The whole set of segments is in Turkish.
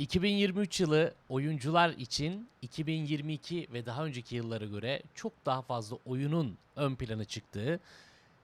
2023 yılı oyuncular için 2022 ve daha önceki yıllara göre çok daha fazla oyunun ön plana çıktığı,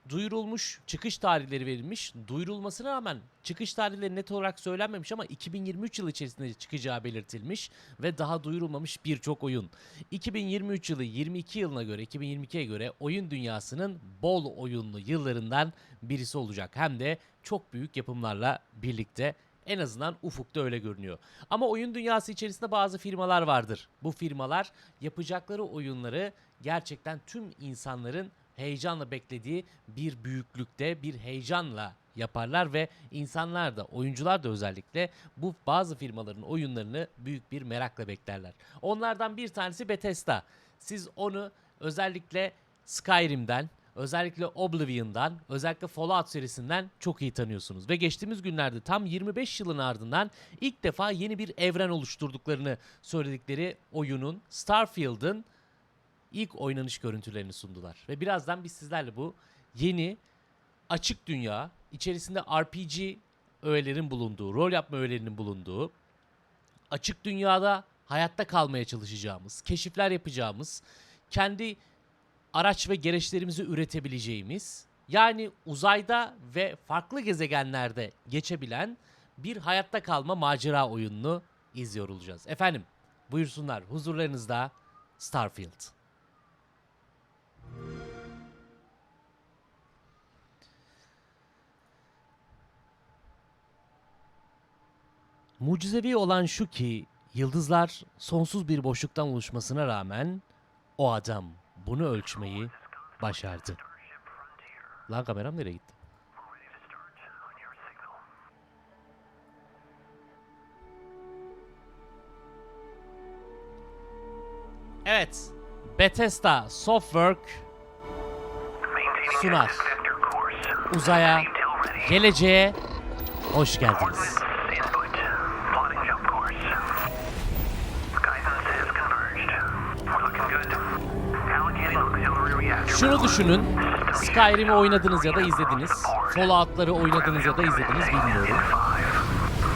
duyurulmuş, çıkış tarihleri verilmiş. Duyurulmasına rağmen çıkış tarihleri net olarak söylenmemiş ama 2023 yılı içerisinde çıkacağı belirtilmiş ve daha duyurulmamış birçok oyun. 2023 yılı 22 yılına göre, 2022'ye göre oyun dünyasının bol oyunlu yıllarından birisi olacak. Hem de çok büyük yapımlarla birlikte en azından ufukta öyle görünüyor. Ama oyun dünyası içerisinde bazı firmalar vardır. Bu firmalar yapacakları oyunları gerçekten tüm insanların heyecanla beklediği bir büyüklükte, bir heyecanla yaparlar ve insanlar da, oyuncular da özellikle bu bazı firmaların oyunlarını büyük bir merakla beklerler. Onlardan bir tanesi Bethesda. Siz onu özellikle Skyrim'den, özellikle Oblivion'dan, özellikle Fallout serisinden çok iyi tanıyorsunuz. Ve geçtiğimiz günlerde tam 25 yılın ardından ilk defa yeni bir evren oluşturduklarını söyledikleri oyunun Starfield'ın ilk oynanış görüntülerini sundular. Ve birazdan biz sizlerle bu yeni açık dünya, içerisinde RPG öğelerin bulunduğu, rol yapma öğelerinin bulunduğu, açık dünyada hayatta kalmaya çalışacağımız, keşifler yapacağımız, kendi araç ve gereçlerimizi üretebileceğimiz, yani uzayda ve farklı gezegenlerde geçebilen bir hayatta kalma macera oyununu izliyor olacağız. Efendim, buyursunlar huzurlarınızda Starfield. Mucizevi olan şu ki yıldızlar sonsuz bir boşluktan oluşmasına rağmen o adam bunu ölçmeyi başardı. Lan kameram nereye gitti? Evet. Bethesda Softwork sunar. Uzaya, geleceğe hoş geldiniz. Şunu düşünün. Skyrim'i oynadınız ya da izlediniz. Fallout'ları oynadınız ya da izlediniz bilmiyorum.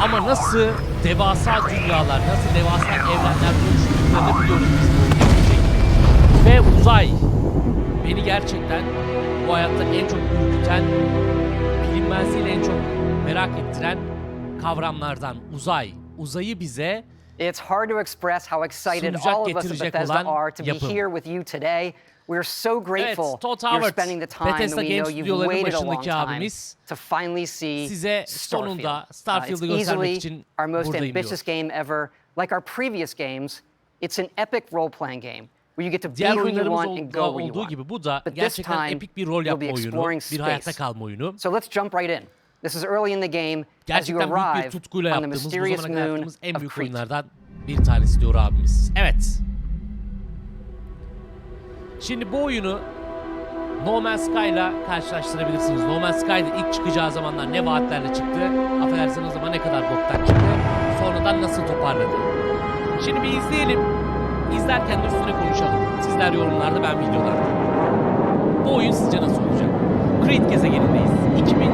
Ama nasıl devasa dünyalar, nasıl devasa evrenler oluşturduklarını biliyoruz biz bu. Ve uzay beni gerçekten bu hayatta en çok ürküten, bilinmezliğiyle en çok merak ettiren kavramlardan uzay. Uzayı bize It's hard to express how excited all of us at Bethesda are to be here with you today. We're so grateful Todd you're Howard, spending the time and Bethesda we Game know you've waited a long time to finally see size Starfield. sonunda Uh, Starfield'ı it's göstermek easily için our most ambitious diyor. game ever. Like our previous games, it's an epic role-playing game where you get to be Diğer oyunlarımız want and go ol- where you olduğu want. gibi bu da But this gerçekten time, epik bir rol you'll be yapma oyunu, bir hayatta kalma oyunu. So let's jump right in. This is early in the game as you Gerçekten büyük bir arrive tutkuyla on the yaptığımız, bu mysterious zamana kadar moon yaptığımız en of büyük Crete. oyunlardan bir tanesi diyor abimiz. Evet. Şimdi bu oyunu No Man's Sky'la karşılaştırabilirsiniz. No Man's Sky'da ilk çıkacağı zamanlar ne vaatlerle çıktı, affedersiniz ama ne kadar boktan çıktı, sonradan nasıl toparladı. Şimdi bir izleyelim. İzlerken de üstüne konuşalım. Sizler yorumlarda, ben videolarda. Bu oyun sizce nasıl olacak? Crete gezegenindeyiz. 2300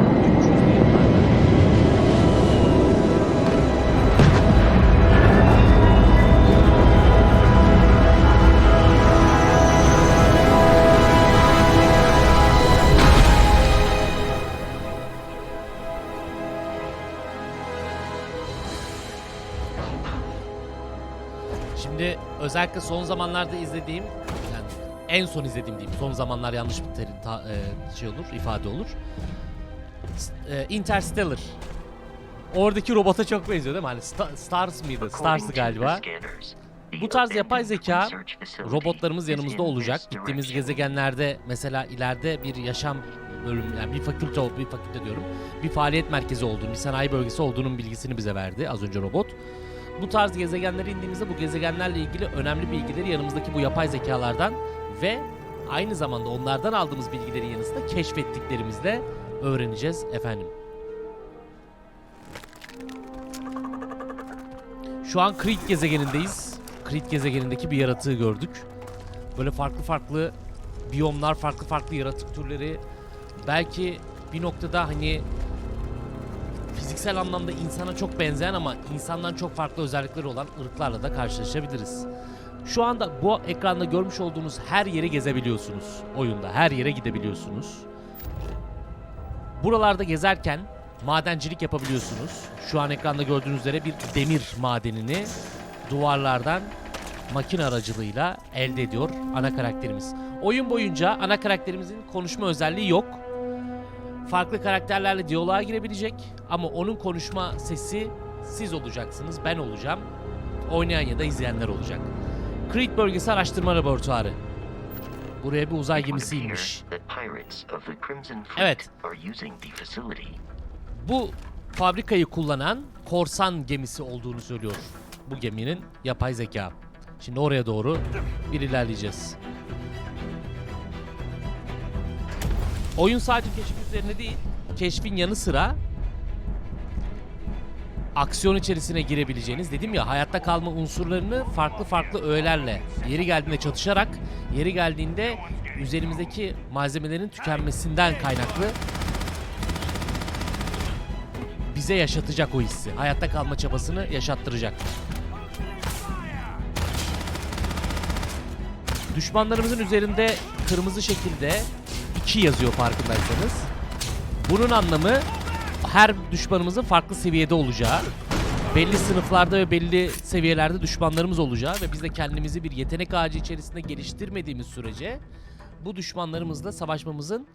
özellikle son zamanlarda izlediğim, yani en son izlediğim diyeyim, son zamanlar yanlış bir terim, ta- e, şey olur, ifade olur. E, Interstellar. Oradaki robota çok benziyor değil mi? Hani Sta- Stars mıydı? Stars'ı galiba. Bu tarz yapay zeka robotlarımız yanımızda olacak. Gittiğimiz gezegenlerde mesela ileride bir yaşam bölüm yani bir fakülte bir fakülte diyorum. Bir faaliyet merkezi olduğunu, bir sanayi bölgesi olduğunun bilgisini bize verdi az önce robot. Bu tarz gezegenlere indiğimizde bu gezegenlerle ilgili önemli bilgileri yanımızdaki bu yapay zekalardan ve aynı zamanda onlardan aldığımız bilgilerin yanı sıra keşfettiklerimizle öğreneceğiz efendim. Şu an Crete gezegenindeyiz. Crete gezegenindeki bir yaratığı gördük. Böyle farklı farklı biyomlar, farklı farklı yaratık türleri. Belki bir noktada hani fiziksel anlamda insana çok benzeyen ama insandan çok farklı özellikleri olan ırklarla da karşılaşabiliriz. Şu anda bu ekranda görmüş olduğunuz her yeri gezebiliyorsunuz oyunda. Her yere gidebiliyorsunuz. Buralarda gezerken madencilik yapabiliyorsunuz. Şu an ekranda gördüğünüz üzere bir demir madenini duvarlardan makine aracılığıyla elde ediyor ana karakterimiz. Oyun boyunca ana karakterimizin konuşma özelliği yok. Farklı karakterlerle diyaloğa girebilecek ama onun konuşma sesi siz olacaksınız, ben olacağım. Oynayan ya da izleyenler olacak. Crete Bölgesi Araştırma Laboratuvarı. Buraya bir uzay Crimson Fleet Evet. Bu fabrikayı kullanan korsan gemisi olduğunu söylüyor bu geminin yapay zeka. Şimdi oraya doğru bir ilerleyeceğiz. Oyun sadece keşif üzerine değil, keşfin yanı sıra aksiyon içerisine girebileceğiniz dedim ya hayatta kalma unsurlarını farklı farklı öğelerle yeri geldiğinde çatışarak yeri geldiğinde üzerimizdeki malzemelerin tükenmesinden kaynaklı bize yaşatacak o hissi. Hayatta kalma çabasını yaşattıracak. Düşmanlarımızın üzerinde kırmızı şekilde 2 yazıyor farkındaysanız. Bunun anlamı her düşmanımızın farklı seviyede olacağı, belli sınıflarda ve belli seviyelerde düşmanlarımız olacağı ve biz de kendimizi bir yetenek ağacı içerisinde geliştirmediğimiz sürece bu düşmanlarımızla savaşmamızın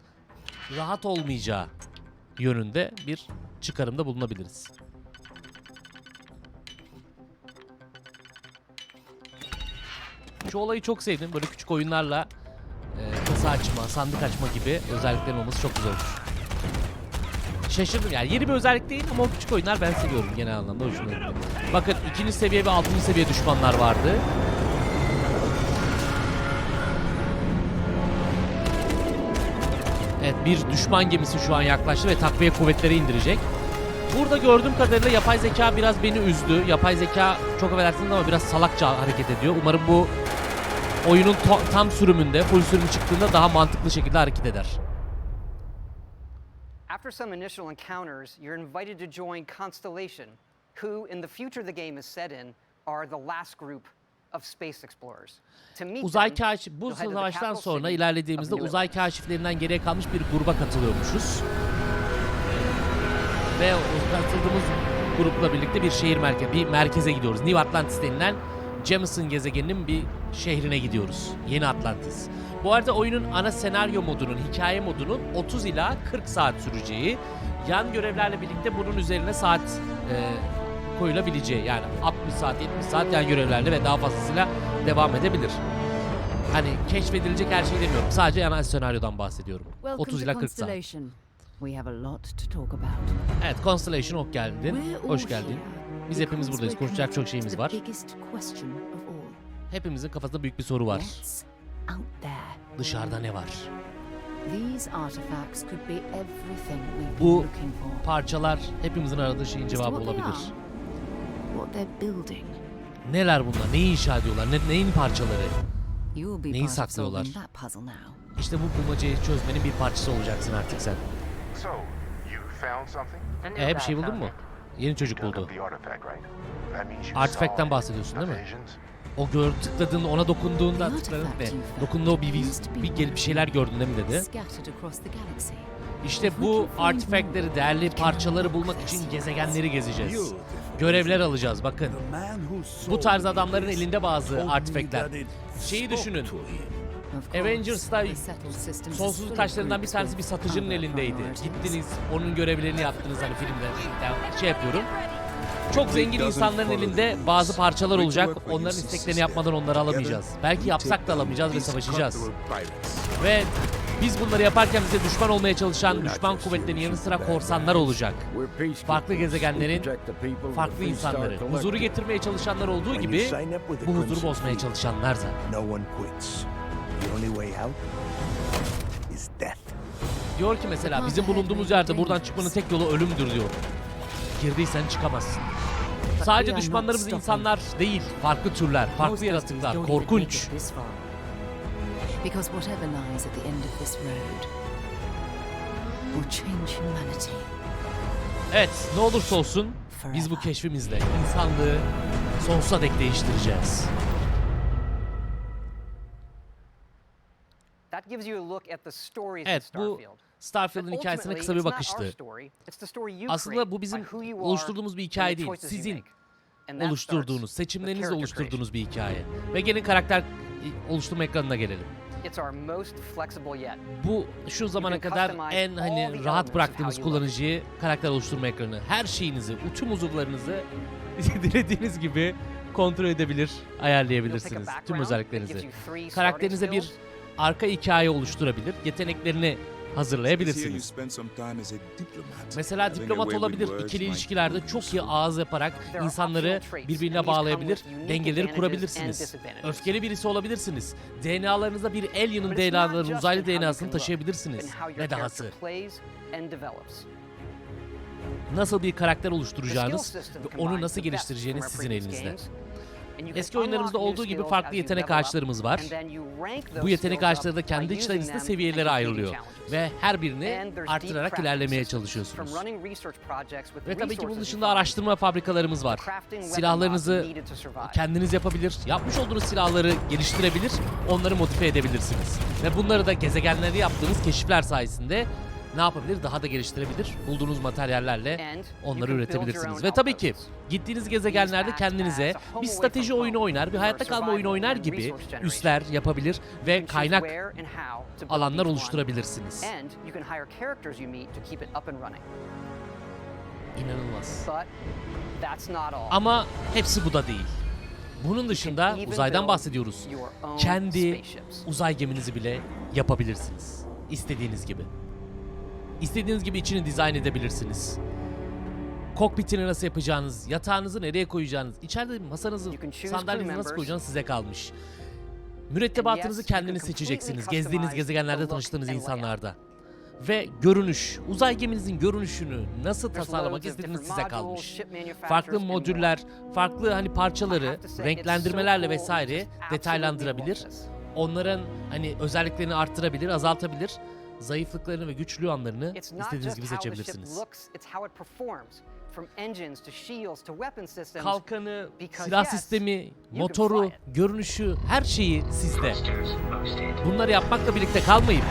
rahat olmayacağı yönünde bir çıkarımda bulunabiliriz. Şu olayı çok sevdim. Böyle küçük oyunlarla e, kasa açma, sandık açma gibi özelliklerin olması çok güzel olmuş. Şaşırdım yani yeni bir özellik değil ama o küçük oyunlar ben seviyorum genel anlamda hoşuma gitti. Bakın ikinci seviye ve altıncı seviye düşmanlar vardı. Evet bir düşman gemisi şu an yaklaştı ve takviye kuvvetleri indirecek. Burada gördüğüm kadarıyla yapay zeka biraz beni üzdü. Yapay zeka çok affedersiniz ama biraz salakça hareket ediyor. Umarım bu oyunun tam sürümünde, full sürümü çıktığında daha mantıklı şekilde hareket eder. After some initial encounters, you're invited to join Constellation, who, in the future the game is set in, are the last group of space explorers. To meet Uzay kaşif bu savaştan sonra ilerlediğimizde uzay kaşiflerinden geriye kalmış bir gruba katılıyormuşuz. Ve katıldığımız grupla birlikte bir şehir merkezi, bir merkeze gidiyoruz. New Atlantis denilen Jameson gezegeninin bir şehrine gidiyoruz. Yeni Atlantis. Bu arada oyunun ana senaryo modunun, hikaye modunun 30 ila 40 saat süreceği, yan görevlerle birlikte bunun üzerine saat e, koyulabileceği yani 60 saat 70 saat yan görevlerle ve daha fazlasıyla devam edebilir. Hani keşfedilecek her şey demiyorum. Sadece ana senaryodan bahsediyorum. Welcome 30 to ila 40 saat. Evet Constellation ok geldin. Hoş geldin. Biz hepimiz buradayız. Konuşacak çok şeyimiz var. Hepimizin kafasında büyük bir soru var. Dışarıda ne var? Bu parçalar hepimizin aradığı şeyin cevabı olabilir. Neler bunlar? Neyi inşa ediyorlar? Ne, neyin parçaları? Neyi saklıyorlar? İşte bu bulmacayı çözmenin bir parçası olacaksın artık sen. E bir şey buldun mu? Yeni çocuk buldu. Artifact'ten bahsediyorsun değil mi? O gör tıkladığında ona dokunduğunda tıkladın ve dokunduğu o bir, be bir gelip bir şeyler gördün değil mi dedi. İşte bu artifactleri, değerli parçaları bulmak için gezegenleri gezeceğiz. Görevler alacağız bakın. Bu tarz adamların elinde bazı artifactler. Şeyi düşünün. Avengers'ta sonsuzluk taşlarından bir tanesi bir satıcının elindeydi. Gittiniz onun görevlerini yaptınız hani filmde Ya şey yapıyorum. Çok zengin insanların elinde bazı parçalar olacak. Onların isteklerini yapmadan onları alamayacağız. Belki yapsak da alamayacağız ve savaşacağız. Ve biz bunları yaparken bize düşman olmaya çalışan düşman kuvvetlerinin yanı sıra korsanlar olacak. Farklı gezegenlerin farklı insanları. Huzuru getirmeye çalışanlar olduğu gibi bu huzuru bozmaya çalışanlar da. The only way out is death. Diyor ki mesela bizim bulunduğumuz yerde buradan çıkmanın tek yolu ölümdür diyor. Girdiysen çıkamazsın. Sadece düşmanlarımız insanlar değil, farklı türler, farklı yaratıklar, korkunç. Because whatever lies at the end of this road will change humanity Evet ne olursa olsun biz bu keşfimizle insanlığı sonsuza dek değiştireceğiz. Evet bu Starfield. Starfield'ın hikayesine kısa bir bakıştı. Aslında bu bizim oluşturduğumuz bir hikaye değil. Sizin oluşturduğunuz, seçimlerinizle oluşturduğunuz bir hikaye. Ve gelin karakter e, oluşturma ekranına gelelim. Bu şu zamana kadar en hani rahat bıraktığımız kullanıcıyı karakter oluşturma ekranı. Her şeyinizi, tüm uzuvlarınızı dilediğiniz gibi kontrol edebilir, ayarlayabilirsiniz. Tüm özelliklerinizi. Karakterinize bir. Arka hikaye oluşturabilir, yeteneklerini hazırlayabilirsiniz. Mesela diplomat olabilir, ikili ilişkilerde çok iyi ağız yaparak insanları birbirine bağlayabilir, dengeleri kurabilirsiniz. Öfkeli birisi olabilirsiniz. DNA'larınızda bir alien'ın DNA'larını, uzaylı DNA'sını taşıyabilirsiniz. Ve dahası. Nasıl bir karakter oluşturacağınız ve onu nasıl geliştireceğiniz sizin elinizde. Eski oyunlarımızda olduğu gibi farklı yetenek ağaçlarımız var. Bu yetenek ağaçları da kendi them seviyelere ayrılıyor. Ve her birini crafting ilerlemeye çalışıyorsunuz. Ve tabii ki bunun dışında araştırma fabrikalarımız var. Silahlarınızı kendiniz yapabilir, yapmış olduğunuz silahları geliştirebilir, onları modifiye edebilirsiniz. Ve bunları da gezegenlerde yaptığınız keşifler sayesinde ne yapabilir? Daha da geliştirebilir. Bulduğunuz materyallerle onları üretebilirsiniz. Ve tabii ki gittiğiniz gezegenlerde kendinize bir strateji oyunu oynar, bir hayatta kalma oyunu oynar gibi üsler yapabilir ve kaynak alanlar oluşturabilirsiniz. İnanılmaz. Ama hepsi bu da değil. Bunun dışında uzaydan bahsediyoruz. Kendi uzay geminizi bile yapabilirsiniz. İstediğiniz gibi. İstediğiniz gibi içini dizayn edebilirsiniz. Kokpitini nasıl yapacağınız, yatağınızı nereye koyacağınız, içeride masanızı, sandalyenizi nasıl koyacağınız size kalmış. Mürettebatınızı kendiniz seçeceksiniz. Gezdiğiniz gezegenlerde tanıştığınız insanlarda. Ve görünüş, uzay geminizin görünüşünü nasıl tasarlamak istediğiniz size kalmış. Farklı modüller, farklı hani parçaları renklendirmelerle vesaire detaylandırabilir. Onların hani özelliklerini arttırabilir, azaltabilir. Zayıflıklarını ve güçlü anlarını istediğiniz gibi seçebilirsiniz. Kalkanı, silah sistemi, motoru, görünüşü, her şeyi sizde. Bunları yapmakla birlikte kalmayıp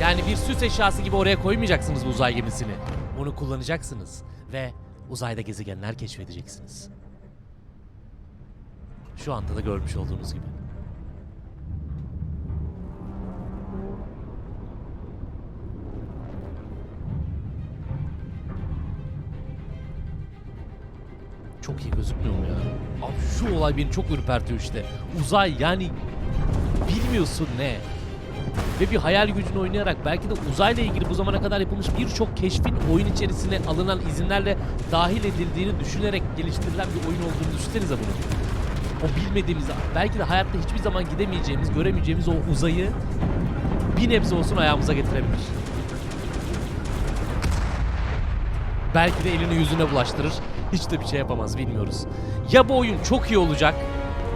yani bir süs eşyası gibi oraya koymayacaksınız bu uzay gemisini. Bunu kullanacaksınız ve uzayda gezegenler keşfedeceksiniz. Şu anda da görmüş olduğunuz gibi. Çok iyi gözükmüyor mu ya? Abi şu olay beni çok ürpertiyor işte. Uzay yani bilmiyorsun ne. Ve bir hayal gücünü oynayarak belki de uzayla ilgili bu zamana kadar yapılmış birçok keşfin oyun içerisine alınan izinlerle dahil edildiğini düşünerek geliştirilen bir oyun olduğunu düşünsenize bunu. O bilmediğimiz, belki de hayatta hiçbir zaman gidemeyeceğimiz, göremeyeceğimiz o uzayı bir nebze olsun ayağımıza getirebilir. Belki de elini yüzüne bulaştırır. Hiç de bir şey yapamaz bilmiyoruz. Ya bu oyun çok iyi olacak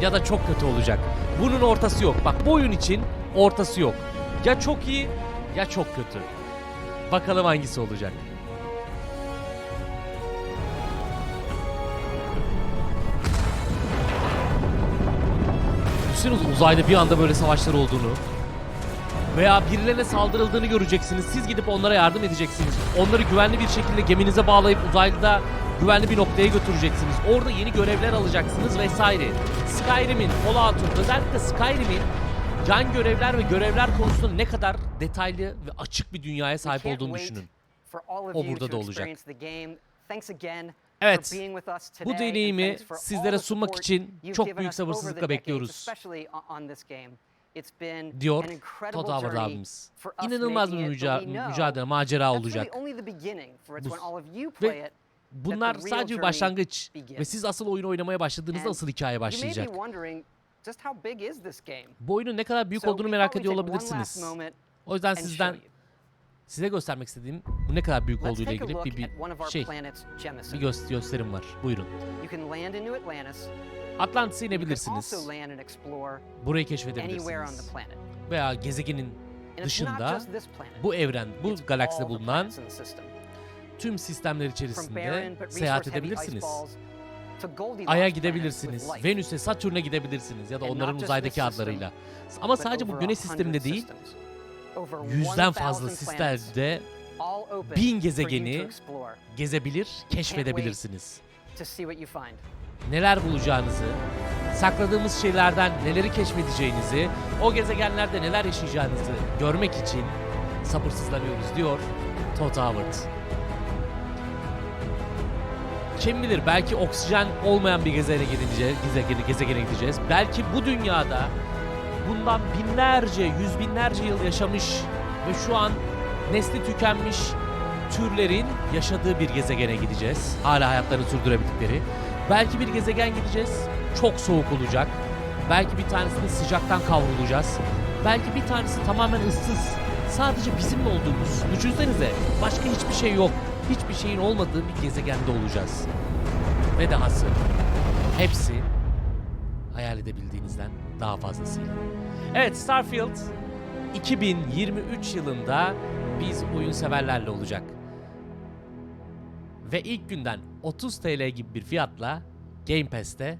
ya da çok kötü olacak. Bunun ortası yok. Bak bu oyun için ortası yok. Ya çok iyi ya çok kötü. Bakalım hangisi olacak. Düşünsenize uzayda bir anda böyle savaşlar olduğunu veya birilerine saldırıldığını göreceksiniz. Siz gidip onlara yardım edeceksiniz. Onları güvenli bir şekilde geminize bağlayıp uzayda güvenli bir noktaya götüreceksiniz. Orada yeni görevler alacaksınız vesaire. Skyrim'in, Fallout'un, özellikle Skyrim'in yan görevler ve görevler konusunda ne kadar detaylı ve açık bir dünyaya sahip olduğunu düşünün. O burada da olacak. Evet, bu deneyimi sizlere sunmak için çok büyük sabırsızlıkla bekliyoruz. Diyor Todd Howard abimiz. İnanılmaz bir müca- mücadele, macera olacak. Bu- ve Bunlar sadece bir başlangıç ve siz asıl oyunu oynamaya başladığınızda asıl hikaye başlayacak. Bu oyunun ne kadar büyük olduğunu merak ediyor olabilirsiniz. O yüzden sizden size göstermek istediğim bu ne kadar büyük olduğu ile ilgili bir, bir şey, bir gö- gösterim var. Buyurun. Atlantis'e inebilirsiniz. Burayı keşfedebilirsiniz. Veya gezegenin dışında bu evren, bu galakside bulunan tüm sistemler içerisinde seyahat edebilirsiniz. Ay'a gidebilirsiniz. Venüs'e, Satürn'e gidebilirsiniz ya da onların uzaydaki adlarıyla. Ama sadece bu güneş 100 sisteminde değil, yüzden 1000 fazla sistemde bin gezegeni gezebilir, keşfedebilirsiniz. Neler bulacağınızı, sakladığımız şeylerden neleri keşfedeceğinizi, o gezegenlerde neler yaşayacağınızı görmek için sabırsızlanıyoruz diyor Todd Howard. Kim bilir belki oksijen olmayan bir gezegene gideceğiz, gezegene, gezegene gideceğiz. Belki bu dünyada bundan binlerce, yüz binlerce yıl yaşamış ve şu an nesli tükenmiş türlerin yaşadığı bir gezegene gideceğiz. Hala hayatlarını sürdürebildikleri. Belki bir gezegen gideceğiz. Çok soğuk olacak. Belki bir tanesini sıcaktan kavrulacağız. Belki bir tanesi tamamen ıssız. Sadece bizimle olduğumuz. Düşünsenize başka hiçbir şey yok. Hiçbir şeyin olmadığı bir gezegende olacağız. Ve dahası hepsi hayal edebildiğinizden daha fazlasıyla. Evet Starfield 2023 yılında biz oyun severlerle olacak. Ve ilk günden 30 TL gibi bir fiyatla Game Pass'te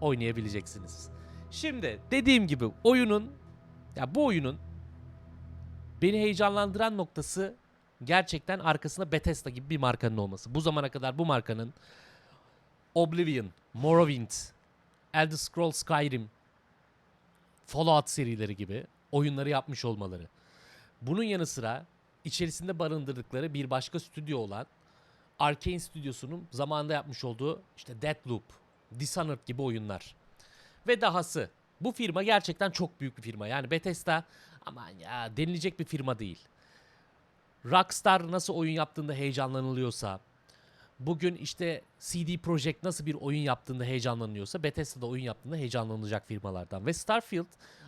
oynayabileceksiniz. Şimdi dediğim gibi oyunun ya bu oyunun beni heyecanlandıran noktası gerçekten arkasında Bethesda gibi bir markanın olması. Bu zamana kadar bu markanın Oblivion, Morrowind, Elder Scrolls Skyrim, Fallout serileri gibi oyunları yapmış olmaları. Bunun yanı sıra içerisinde barındırdıkları bir başka stüdyo olan Arkane Stüdyosu'nun zamanında yapmış olduğu işte Deathloop, Dishonored gibi oyunlar. Ve dahası bu firma gerçekten çok büyük bir firma. Yani Bethesda aman ya denilecek bir firma değil. Rockstar nasıl oyun yaptığında heyecanlanılıyorsa, bugün işte CD Projekt nasıl bir oyun yaptığında heyecanlanıyorsa Bethesda da oyun yaptığında heyecanlanacak firmalardan. Ve Starfield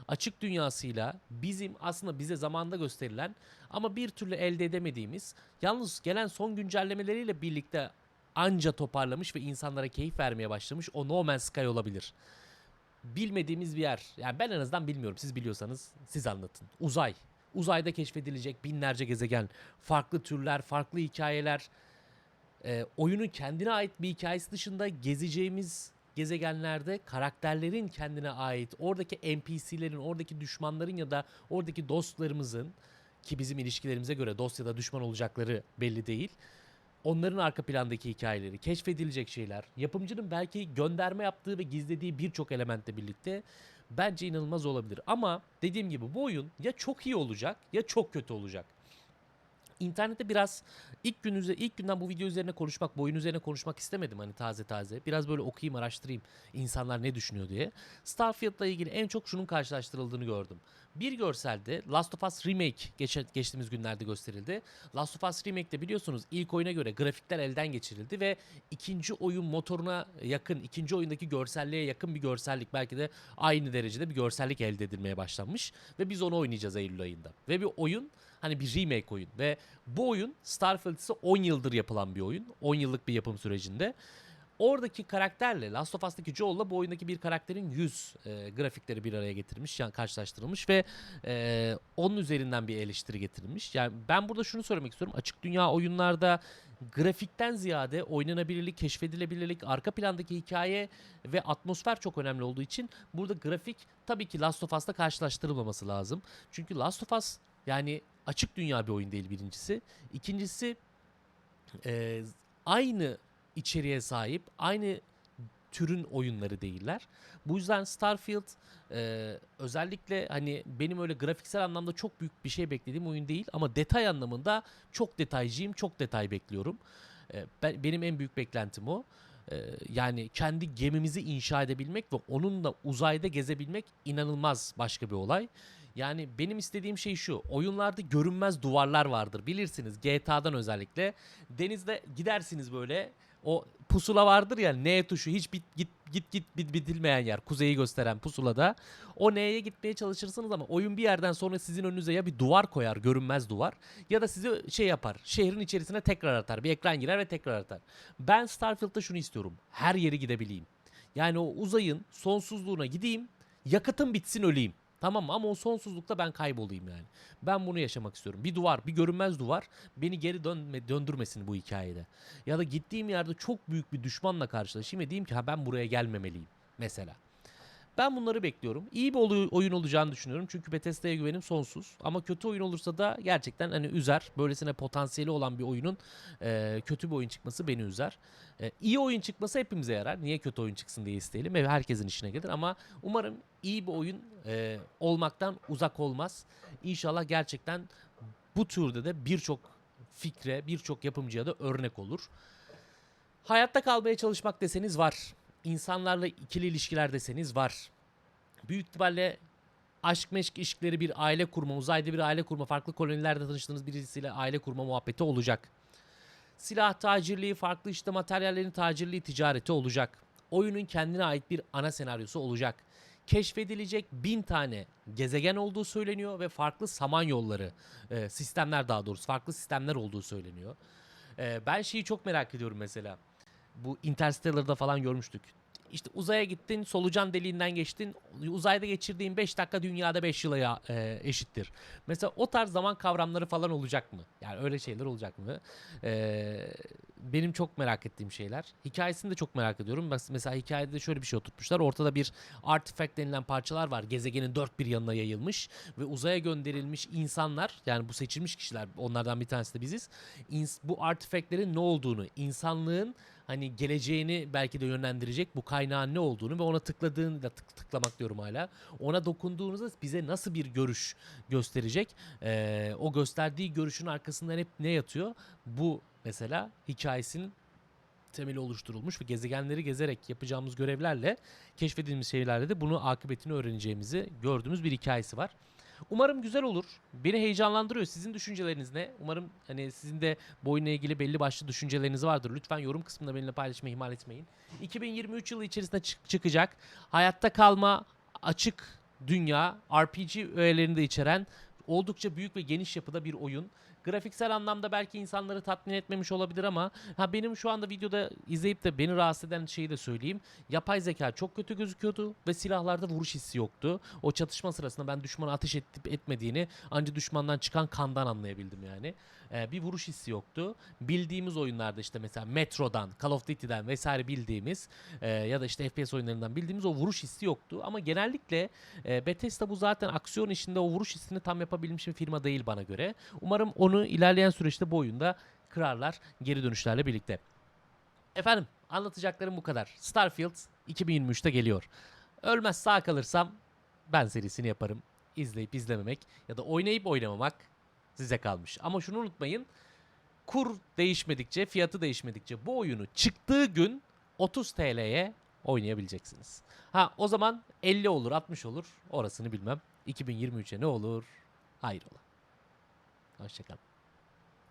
açık dünyasıyla bizim aslında bize zamanda gösterilen ama bir türlü elde edemediğimiz yalnız gelen son güncellemeleriyle birlikte anca toparlamış ve insanlara keyif vermeye başlamış o No Man's Sky olabilir. Bilmediğimiz bir yer. Yani ben en azından bilmiyorum. Siz biliyorsanız siz anlatın. Uzay. Uzayda keşfedilecek binlerce gezegen, farklı türler, farklı hikayeler. Ee, oyunun kendine ait bir hikayesi dışında gezeceğimiz gezegenlerde karakterlerin kendine ait, oradaki NPC'lerin, oradaki düşmanların ya da oradaki dostlarımızın ki bizim ilişkilerimize göre dost ya da düşman olacakları belli değil. Onların arka plandaki hikayeleri, keşfedilecek şeyler, yapımcının belki gönderme yaptığı ve gizlediği birçok elementle birlikte bence inanılmaz olabilir. Ama dediğim gibi bu oyun ya çok iyi olacak ya çok kötü olacak. İnternette biraz ilk gün üze- ilk günden bu video üzerine konuşmak, bu oyun üzerine konuşmak istemedim hani taze taze. Biraz böyle okuyayım, araştırayım insanlar ne düşünüyor diye. Starfield'la ilgili en çok şunun karşılaştırıldığını gördüm. Bir görselde Last of Us Remake geçe- geçtiğimiz günlerde gösterildi. Last of Us Remake'de biliyorsunuz ilk oyuna göre grafikler elden geçirildi ve ikinci oyun motoruna yakın, ikinci oyundaki görselliğe yakın bir görsellik belki de aynı derecede bir görsellik elde edilmeye başlanmış ve biz onu oynayacağız Eylül ayında. Ve bir oyun hani bir remake oyun ve bu oyun Starfield ise 10 yıldır yapılan bir oyun. 10 yıllık bir yapım sürecinde. Oradaki karakterle Last of Us'taki Joel'la bu oyundaki bir karakterin yüz e, grafikleri bir araya getirilmiş, yani karşılaştırılmış ve e, onun üzerinden bir eleştiri getirilmiş. Yani ben burada şunu söylemek istiyorum. Açık dünya oyunlarda grafikten ziyade oynanabilirlik, keşfedilebilirlik, arka plandaki hikaye ve atmosfer çok önemli olduğu için burada grafik tabii ki Last of Us'la karşılaştırılmaması lazım. Çünkü Last of Us yani açık dünya bir oyun değil birincisi. İkincisi e, aynı içeriğe sahip, aynı türün oyunları değiller. Bu yüzden Starfield e, özellikle hani benim öyle grafiksel anlamda çok büyük bir şey beklediğim oyun değil ama detay anlamında çok detaycıyım, çok detay bekliyorum. E, ben, benim en büyük beklentim o. E, yani kendi gemimizi inşa edebilmek ve onunla uzayda gezebilmek inanılmaz başka bir olay. Yani benim istediğim şey şu. Oyunlarda görünmez duvarlar vardır. Bilirsiniz GTA'dan özellikle. Denizde gidersiniz böyle. O pusula vardır ya N tuşu hiç bit, git git git bit, bitilmeyen yer. Kuzeyi gösteren pusulada. O N'ye gitmeye çalışırsınız ama oyun bir yerden sonra sizin önünüze ya bir duvar koyar, görünmez duvar ya da sizi şey yapar. Şehrin içerisine tekrar atar. Bir ekran girer ve tekrar atar. Ben Starfield'da şunu istiyorum. Her yere gidebileyim. Yani o uzayın sonsuzluğuna gideyim. Yakıtım bitsin öleyim. Tamam? Ama o sonsuzlukta ben kaybolayım yani. Ben bunu yaşamak istiyorum. Bir duvar, bir görünmez duvar beni geri dönme, döndürmesin bu hikayede. Ya da gittiğim yerde çok büyük bir düşmanla karşılaşayım ve diyeyim ki ha ben buraya gelmemeliyim mesela. Ben bunları bekliyorum. İyi bir oyun olacağını düşünüyorum. Çünkü Bethesda'ya güvenim sonsuz. Ama kötü oyun olursa da gerçekten hani üzer. Böylesine potansiyeli olan bir oyunun e, kötü bir oyun çıkması beni üzer. E, iyi oyun çıkması hepimize yarar. Niye kötü oyun çıksın diye isteyelim ve herkesin işine gelir. Ama umarım iyi bir oyun e, olmaktan uzak olmaz. İnşallah gerçekten bu türde de birçok fikre, birçok yapımcıya da örnek olur. Hayatta kalmaya çalışmak deseniz var. İnsanlarla ikili ilişkiler deseniz var. Büyük ihtimalle aşk meşk ilişkileri bir aile kurma, uzayda bir aile kurma, farklı kolonilerde tanıştığınız birisiyle aile kurma muhabbeti olacak. Silah tacirliği, farklı işte materyallerin tacirliği, ticareti olacak. Oyunun kendine ait bir ana senaryosu olacak. Keşfedilecek bin tane gezegen olduğu söyleniyor ve farklı samanyolları, e, sistemler daha doğrusu farklı sistemler olduğu söyleniyor. E, ben şeyi çok merak ediyorum mesela. Bu Interstellar'da falan görmüştük. İşte uzaya gittin, solucan deliğinden geçtin. Uzayda geçirdiğin 5 dakika dünyada 5 yıla e, eşittir. Mesela o tarz zaman kavramları falan olacak mı? Yani öyle şeyler olacak mı? Ee, benim çok merak ettiğim şeyler. Hikayesini de çok merak ediyorum. Mes- Mesela hikayede şöyle bir şey oturtmuşlar. Ortada bir artifact denilen parçalar var. Gezegenin dört bir yanına yayılmış ve uzaya gönderilmiş insanlar yani bu seçilmiş kişiler onlardan bir tanesi de biziz. Bu artifactlerin ne olduğunu, insanlığın hani geleceğini belki de yönlendirecek bu kaynağın ne olduğunu ve ona tıkladığında tık, tıklamak diyorum hala. Ona dokunduğunuzda bize nasıl bir görüş gösterecek? Ee, o gösterdiği görüşün arkasından hep ne yatıyor? Bu mesela hikayesinin temeli oluşturulmuş ve gezegenleri gezerek yapacağımız görevlerle keşfedilmiş şeylerle de bunu akıbetini öğreneceğimizi gördüğümüz bir hikayesi var. Umarım güzel olur. Beni heyecanlandırıyor. Sizin düşünceleriniz ne? Umarım hani sizin de bu oyunla ilgili belli başlı düşünceleriniz vardır. Lütfen yorum kısmında benimle paylaşmayı ihmal etmeyin. 2023 yılı içerisinde çık- çıkacak. Hayatta kalma açık dünya RPG öğelerini de içeren oldukça büyük ve geniş yapıda bir oyun. Grafiksel anlamda belki insanları tatmin etmemiş olabilir ama ha benim şu anda videoda izleyip de beni rahatsız eden şeyi de söyleyeyim. Yapay zeka çok kötü gözüküyordu ve silahlarda vuruş hissi yoktu. O çatışma sırasında ben düşmana ateş edip etmediğini ancak düşmandan çıkan kandan anlayabildim yani. Ee, bir vuruş hissi yoktu. Bildiğimiz oyunlarda işte mesela Metro'dan, Call of Duty'den vesaire bildiğimiz e, ya da işte FPS oyunlarından bildiğimiz o vuruş hissi yoktu. Ama genellikle e, Bethesda bu zaten aksiyon işinde o vuruş hissini tam yapabilmiş bir firma değil bana göre. Umarım onu ilerleyen süreçte bu oyunda kırarlar geri dönüşlerle birlikte. Efendim anlatacaklarım bu kadar. Starfield 2023'te geliyor. Ölmez sağ kalırsam ben serisini yaparım. İzleyip izlememek ya da oynayıp oynamamak size kalmış. Ama şunu unutmayın. Kur değişmedikçe, fiyatı değişmedikçe bu oyunu çıktığı gün 30 TL'ye oynayabileceksiniz. Ha o zaman 50 olur, 60 olur. Orasını bilmem. 2023'e ne olur? Hayır ola. Hoşçakalın.